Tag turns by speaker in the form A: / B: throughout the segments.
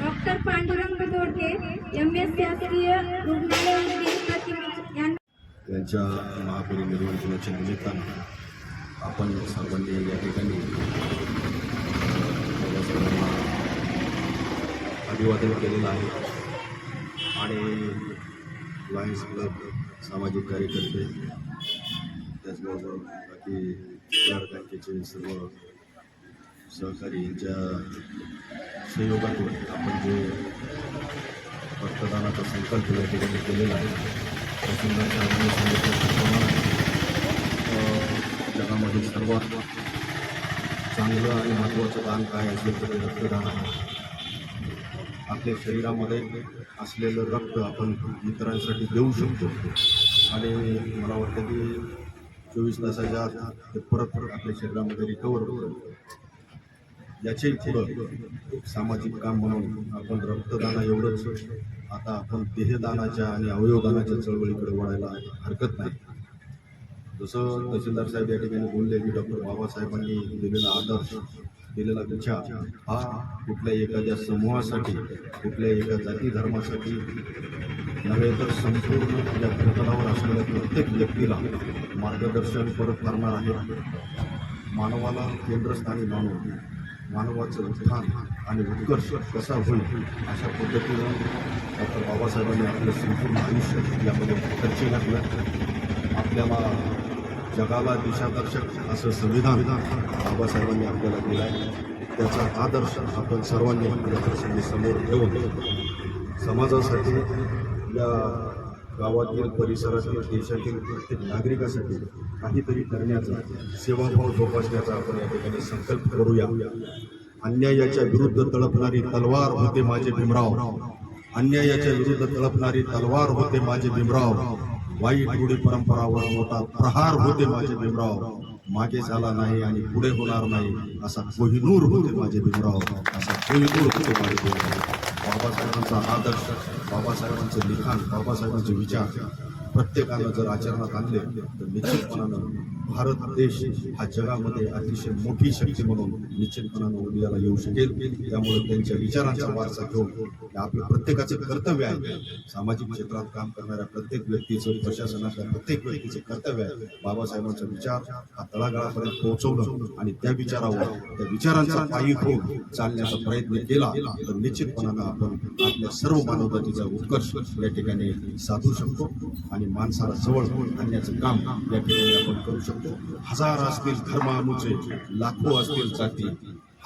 A: Doctor Pandurang Dodke M S शास्त्रीय रुग्णालय
B: त्यांच्या महापरिनिर्वाण दिनाच्या निमित्तानं आपण सर्वांनी या ठिकाणी. बाबासाहेबांना अभिवादन केलेलं आहे. आणि लायन्स क्लब सामाजिक कार्यकर्ते त्याचबरोबर बाकी ब्लड बँकेचे सर्व सहकारी यांच्या सहयोगातून आपण जे रक्तदानाचा संकल्प या ठिकाणी केलेला आहे त्या संदर्भात सांगितल्याप्रमाणे अ, जगामध्ये सर्वात चांगलं आणि महत्त्वाचं दान काय असेल तर ते रक्तदान आहे. आपल्या शरीरामध्ये असलेलं रक्त आपण इतरांसाठी देऊ शकतो. आणि मला वाटतं की चोवीस तासाच्या आत ते परत परत आपल्या शरीरामध्ये रिकवर होतं याचे पुढं एक सामाजिक काम म्हणून आपण रक्तदाना एवढंच आता आपण देहदानाच्या आणि अवयवदानाच्या चळवळीकडे वळायला हरकत नाही. जसं तहसीलदार साहेब या ठिकाणी बोलले की डॉक्टर बाबासाहेबांनी दिलेला आदर्श दिलेला विचार हा कुठल्या एखाद्या समूहासाठी कुठल्या एका जाती धर्मासाठी नव्हे तर संपूर्ण या प्रतलावर असलेल्या प्रत्येक व्यक्तीला मार्गदर्शन परत करणार आहे. मानवाला केंद्रस्थानी मानून मानवाचं उत्थान आणि उत्कर्ष कसा होईल अशा पद्धतीनं डॉक्टर बाबासाहेबांनी आपलं संपूर्ण आयुष्य यामध्ये खर्ची घातलं. आपल्याला जगाला दिशादर्शक असं संविधान बाबासाहेबांनी आपल्याला दिलं आहे त्याचा आदर्श आपण सर्वांनी या समोर ठेवून समाजासाठी या गावातील परिसरातील देशातील प्रत्येक नागरिकासाठी काहीतरी करण्याचा सेवाभाव जोपासण्याचा आपण या ठिकाणी संकल्प करूया. अन्यायाच्या विरुद्ध तळपणारी तलवार होते माझे भीमराव. अन्यायाच्या विरुद्ध तळपणारी तलवार होते माझे भीमराव. वाईट रूढी परंपरावर मोठा प्रहार होते माझे भीमराव. मागे झाला नाही आणि पुढे होणार नाही असा कोहिनूर होते माझे भीमराव. असा कोहिनूर होते माझे भीमराव. बाबासाहेबांचा आदर्श बाबासाहेबांचं लिखाण बाबासाहेबांचे विचार प्रत्येकानं जर आचरणात आणले तर निश्चितपणानं भारत देश हा जगामध्ये अतिशय मोठी शक्ती म्हणून निश्चितपणानं उदयाला येऊ शकेल. त्यामुळे त्यांच्या विचारांचा वारसा घेऊन आपलं प्रत्येकाचं कर्तव्य आहे. सामाजिक क्षेत्रात काम करणाऱ्या प्रत्येक व्यक्तीचं प्रशासनाच्या प्रत्येक व्यक्तीचं कर्तव्य आहे. बाबासाहेबांचा विचार हा तळागाळापर्यंत पोहोचवणं आणि त्या विचारावर त्या विचारांचा पायी होऊन चालण्याचा प्रयत्न केला तर निश्चितपणानं आपण आपल्या सर्व मानवजातीचा उत्कर्ष या ठिकाणी साधू शकतो आणि माणसाला जवळ आणण्याचं काम या ठिकाणी आपण करू शकतो. हजार असतील धर्मामुचे लाखो असतील जाती.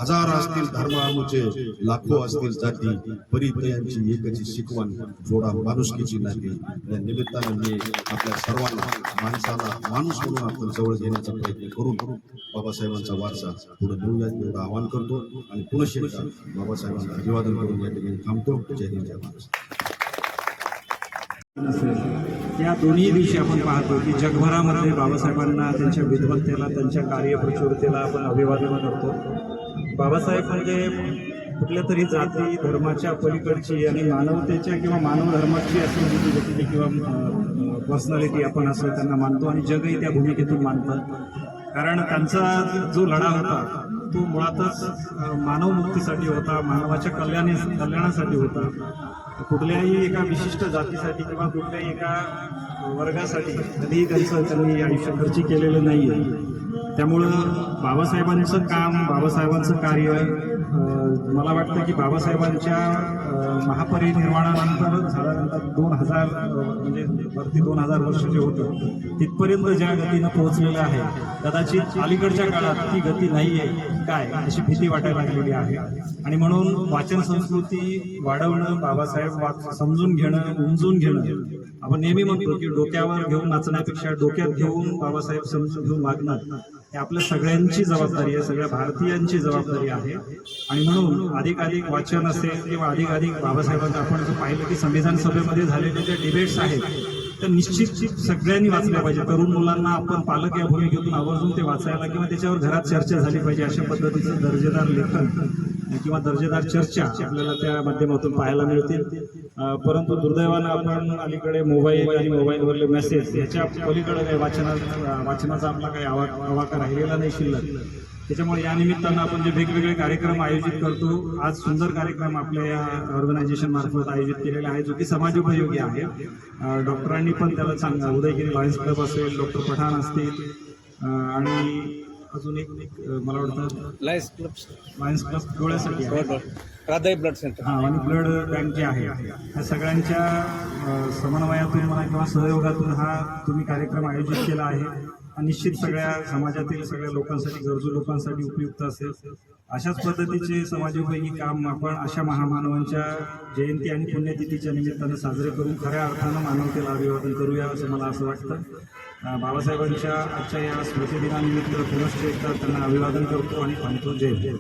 B: हजार असतील धर्मामुचे लाखो असतील जाती. परितयांची एकची शिकवण जोडा माणुसकीची नाही या निमित्तानं मी आपल्या सर्वांना माणसाला माणूस म्हणून आपण जवळ घेण्याचा प्रयत्न करून बाबासाहेबांचा वारसा पुढे नेऊया एवढं आवाहन करतो. आणि पुनश्च एकदा बाबासाहेबांना अभिवादन करून या ठिकाणी थांबतो. जय हिंद जय महाराष्ट्र.
C: या दोन्ही दिवशी आपण पाहतो की जगभरामध्ये बाबासाहेबांना त्यांच्या विद्वत्तेला त्यांच्या कार्यप्रचुरतेला आपण अभिवादन करतो. बाबासाहेब म्हणजे कुठल्या तरी जाती धर्माच्या पलीकडची आणि मानवतेच्या किंवा मानव धर्माची असलेली व्यक्ती किंवा पर्सनॅलिटी आपण असं त्यांना मानतो आणि जगही त्या भूमिकेतून मानतात कारण त्यांचा जो लढा होता तो मुळातच मानवमुक्तीसाठी मानव मुक्तीसाठी होता मानवाच्या कल्याणी कल्याणासाठी होता. कुठल्याही एका विशिष्ट जातीसाठी किंवा कुठल्याही एका वर्गासाठी कधीही त्यांचं त्यांनी आयुष्य खर्ची केलेलं नाही आहे त्यामुळं बाबासाहेबांचं काम बाबासाहेबांचं कार्य मला वाटतं की बाबासाहेबांच्या महापरिनिर्वाणानंतर झाल्यानंतर दोन हजार म्हणजे वरती दोन हजार वर्ष जे होतं तिथपर्यंत ज्या गतीनं पोहोचलेलं आहे कदाचित अलीकडच्या काळात ती गती नाही आहे काय अशी भीती वाटायला लागलेली आहे. आणि म्हणून वाचन संस्कृती वाढवणं बाबासाहेब समजून घेणं उमजून घेणं आपण नेहमी म्हणतो की डोक्यावर घेऊन नाचण्यापेक्षा डोक्यात घेऊन बाबासाहेब समजून घेऊन वागणं हे आपल्या सगळ्यांची जबाबदारी आहे सगळ्या भारतीयांची जबाबदारी आहे. आणि म्हणून अधिक अधिक वाचन असेल किंवा अधिक अधिक बाबासाहेबांचं आपण जर पाहिलं की संविधान सभेमध्ये झालेले जे डिबेट्स आहेत तर निश्चित सगळ्यांनी वाचल्या पाहिजे. तरुण मुलांना आपण पालक या भूमिकेतून आवर्जून ते वाचायला किंवा त्याच्यावर घरात चर्चा झाली पाहिजे अशा पद्धतीचं दर्जेदार लेखन किंवा दर्जेदार चर्चा आपल्याला त्या माध्यमातून पाहायला मिळतील. परंतु दुर्दैवानं आपण अलीकडे मोबाईल आणि मोबाईलवरले मेसेज याच्या पलीकडे काही वाचना वाचनाचा आपला काही आवा आवाका राहिलेला नाही शिल्लक. त्याच्यामुळे या निमित्तानं आपण जे वेगवेगळे कार्यक्रम आयोजित करतो आज सुंदर कार्यक्रम आपल्या या ऑर्गनायझेशन मार्फत आयोजित केलेला आहे जो की समाजोपयोगी आहे. अं, डॉक्टरांनी पण त्याला चांगला उदयगिरी लॉयन्स क्लब असेल डॉक्टर पठाण असतील आणि अजून एक मला वाटतं
D: लायन्स क्लब
C: लॉयन्स क्लब डोळ्यासाठी आहे.
D: राधाई ब्लड सेंटर
C: हा आणि ब्लड बँक जे आहे या सगळ्यांच्या समन्वयातून म्हणा किंवा सहयोगातून हा तुम्ही कार्यक्रम आयोजित केला आहे. निश्चित सगळ्या समाजातील सगळ्या लोकांसाठी गरजू लोकांसाठी उपयुक्त असेल. अशाच पद्धतीचे समाजोपयोगी काम आपण अशा महामानवांच्या जयंती आणि पुण्यतिथीच्या निमित्तानं साजरे करून खऱ्या अर्थानं मानवतेला अभिवादन करूया असं मला असं वाटतं. बाबासाहेबांच्या आजच्या या स्मृतिदिनानिमित्त पुनश्च एकदा त्यांना अभिवादन करतो आणि थांबतो जय हिंद.